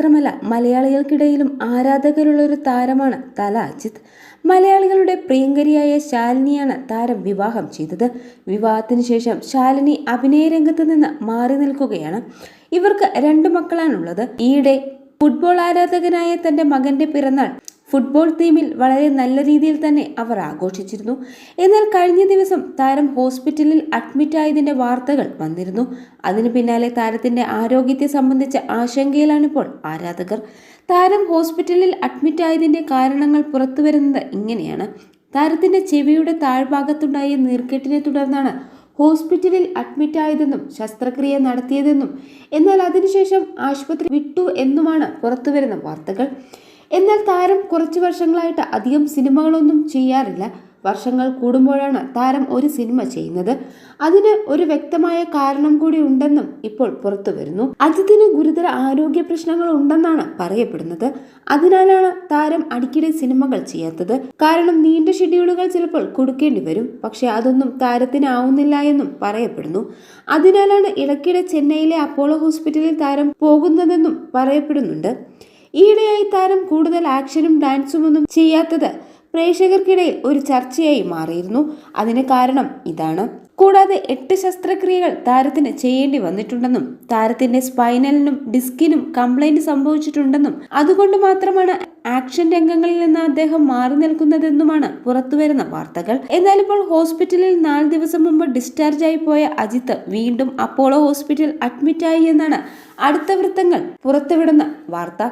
മാത്രമല്ല മലയാളികൾക്കിടയിലും ആരാധകരുള്ള ഒരു താരമാണ് തല അജിത്. മലയാളികളുടെ പ്രിയങ്കരിയായ ശാലിനിയാണ് താരം വിവാഹം ചെയ്തത്. വിവാഹത്തിന് ശേഷം ശാലിനി അഭിനയ രംഗത്ത് നിന്ന് മാറി നിൽക്കുകയാണ്. ഇവർക്ക് രണ്ട് മക്കളാണുള്ളത്. ഈയിടെ ഫുട്ബോൾ ആരാധകനായ തന്റെ മകന്റെ പിറന്നാൾ ഫുട്ബോൾ തീമിൽ വളരെ നല്ല രീതിയിൽ തന്നെ അവർ ആഘോഷിച്ചിരുന്നു. എന്നാൽ കഴിഞ്ഞ ദിവസം താരം ഹോസ്പിറ്റലിൽ അഡ്മിറ്റായതിന്റെ വാർത്തകൾ വന്നിരുന്നു. അതിന് പിന്നാലെ താരത്തിന്റെ ആരോഗ്യത്തെ സംബന്ധിച്ച ആശങ്കയിലാണിപ്പോൾ ആരാധകർ. താരം ഹോസ്പിറ്റലിൽ അഡ്മിറ്റായതിന്റെ കാരണങ്ങൾ പുറത്തുവരുന്നത് ഇങ്ങനെയാണ്. താരത്തിന്റെ ചെവിയുടെ താഴ്ഭാഗത്തുണ്ടായ നീർക്കെട്ടിനെ തുടർന്നാണ് ഹോസ്പിറ്റലിൽ അഡ്മിറ്റായതെന്നും ശസ്ത്രക്രിയ നടത്തിയതെന്നും എന്നാൽ അതിനുശേഷം ആശുപത്രി വിട്ടു എന്നുമാണ് പുറത്തുവരുന്ന വാർത്തകൾ. എന്നാൽ താരം കുറച്ച് വർഷങ്ങളായിട്ട് അധികം സിനിമകളൊന്നും ചെയ്യാറില്ല. വർഷങ്ങൾ കൂടുമ്പോഴാണ് താരം ഒരു സിനിമ ചെയ്യുന്നത്. അതിന് ഒരു വ്യക്തമായ കാരണം കൂടി ഉണ്ടെന്നും ഇപ്പോൾ പുറത്തു വരുന്നു. അജിത്തിന് ഗുരുതര ആരോഗ്യ പ്രശ്നങ്ങൾ ഉണ്ടെന്നാണ് പറയപ്പെടുന്നത്. അതിനാലാണ് താരം അടിക്കടി സിനിമകൾ ചെയ്യാത്തത്. കാരണം നീണ്ട ഷെഡ്യൂളുകൾ ചിലപ്പോൾ കൊടുക്കേണ്ടി വരും. പക്ഷെ അതൊന്നും താരത്തിനാവുന്നില്ല എന്നും പറയപ്പെടുന്നു. അതിനാലാണ് ഇടയ്ക്കിടെ ചെന്നൈയിലെ അപ്പോളോ ഹോസ്പിറ്റലിൽ താരം പോകുന്നതെന്നും പറയപ്പെടുന്നുണ്ട്. ഈയിടെയായി താരം കൂടുതൽ ആക്ഷനും ഡാൻസും ഒന്നും ചെയ്യാത്തത് പ്രേക്ഷകർക്കിടയിൽ ഒരു ചർച്ചയായി മാറിയിരുന്നു. അതിന് കാരണം ഇതാണ്. കൂടാതെ എട്ട് ശസ്ത്രക്രിയകൾ താരത്തിന് ചെയ്യേണ്ടി വന്നിട്ടുണ്ടെന്നും താരത്തിന്റെ സ്പൈനലിനും ഡിസ്കിനും കംപ്ലൈന്റ് സംഭവിച്ചിട്ടുണ്ടെന്നും അതുകൊണ്ട് മാത്രമാണ് ആക്ഷൻ രംഗങ്ങളിൽ നിന്ന് അദ്ദേഹം മാറി നിൽക്കുന്നതെന്നുമാണ് പുറത്തുവരുന്ന വാർത്തകൾ. എന്നാൽ ഇപ്പോൾ ഹോസ്പിറ്റലിൽ നാല് ദിവസം മുമ്പ് ഡിസ്ചാർജ് ആയി പോയ അജിത്ത് വീണ്ടും അപ്പോളോ ഹോസ്പിറ്റൽ അഡ്മിറ്റായി എന്നാണ് അടുത്ത വൃത്തങ്ങൾ പുറത്തുവിടുന്ന വാർത്ത.